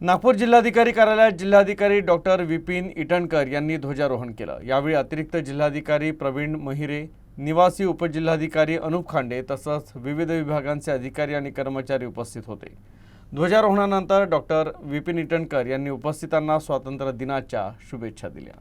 नागपूर जिल्हाधिकारी कार्यालयात जिल्हाधिकारी डॉक्टर विपिन इटणकर यांनी ध्वजारोहण केलं. यावेळी अतिरिक्त जिल्हाधिकारी प्रवीण महिरे निवासी उपजिल्हाधिकारी अनुप खांडे तसंच विविध विभागांचे अधिकारी आणि कर्मचारी उपस्थित होते. ध्वजारोहणानंतर डॉक्टर विपिन इटणकर यांनी उपस्थितांना स्वातंत्र्य दिनाच्या शुभेच्छा दिल्या.